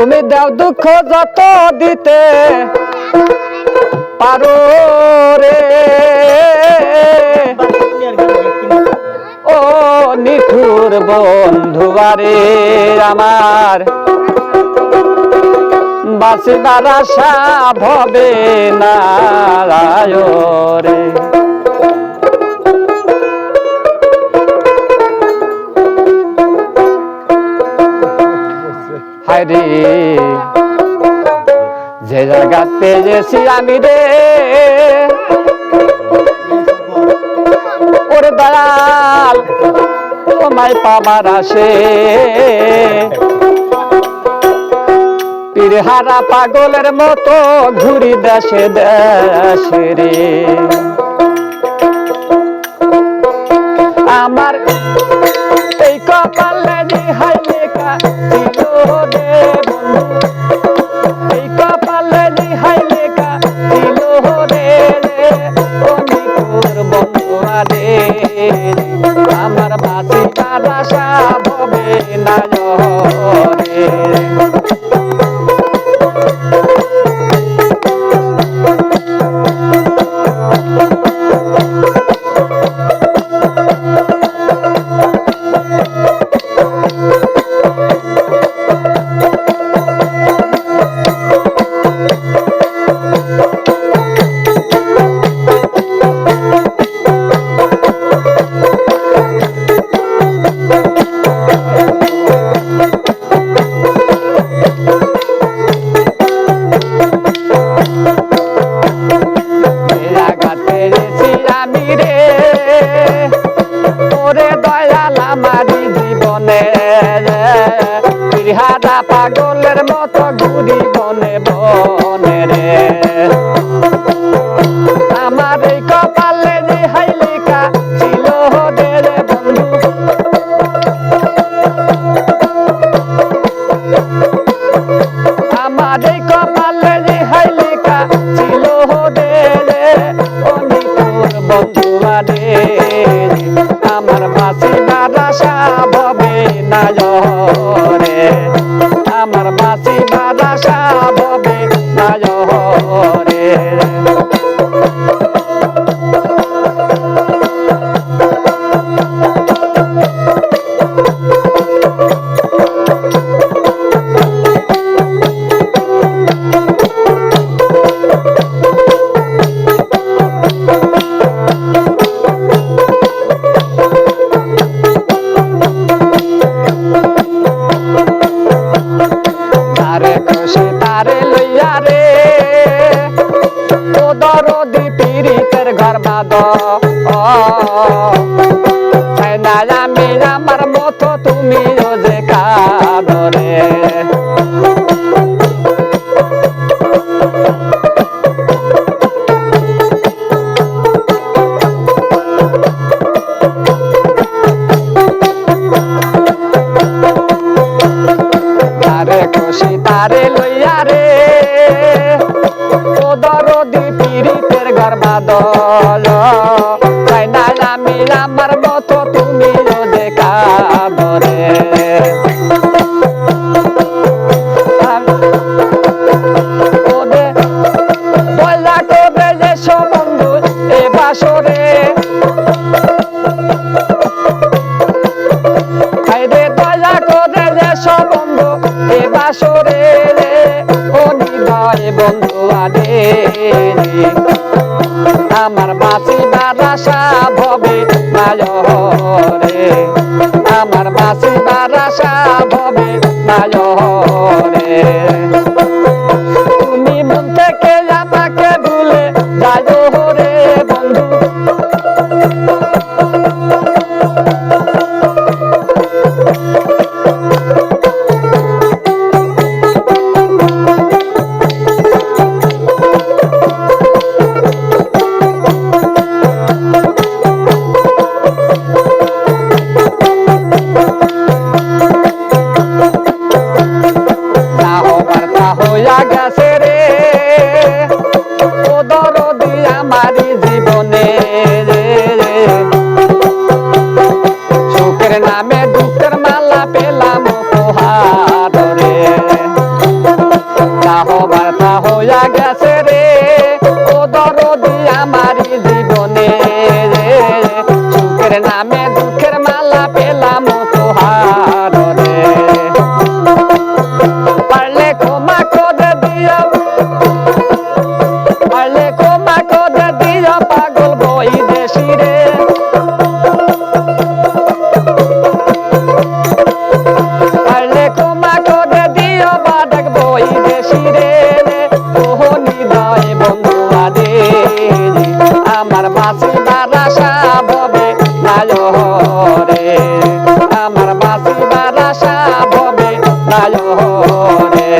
তুমি দেও দুঃখ যত দিতে পারো রে। ও নিঠুর বন্ধুবারে আমার। বাসিবার আশা ভবে নারায় রে। জায়গাতে আমি রে। ওরে দয়াল, তোমায় পাবার আসে। পীরহারা পাগলের মতো ঘুরি দেশে দেশে রে। আমার এই কপালে নিহাই লেখা ছিল রে বন্ধু। আমার বাসি আশা ভবে না বিহারা পাগলের মতো ঘুরি বনে বনে রে। আমার এই কপালে যে হাইলিকা ছিল রে বন্ধু। আমার এই কপালে যে হাইলিকা ছিল রে। বন্ধু আমার বাসি বারাসা ভবে না বাদ আমি আমার মতো তুমি যে কাদরে। তারে খুশি তারে লইয়া রে। গর্বাদল তাই না আমি আমার মতো তুমি দেখা ধরে আমার বাসি আশা ভবে নায় রে আমার বাসি বারাসা নামের নামে আমার বাসি বারাসা ভবে রে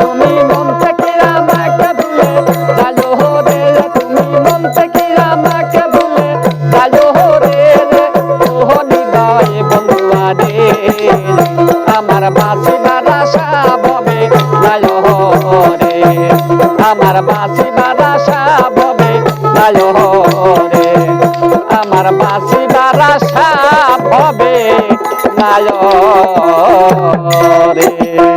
তুমি মন থেকে আমাকে ভুলে যাও রে, তুমি মন থেকে আমাকে ভুলে ও হৃদয় বন্ধুয়া রে আমার ভবে আমার ভবে আমার ভবে নায় রে।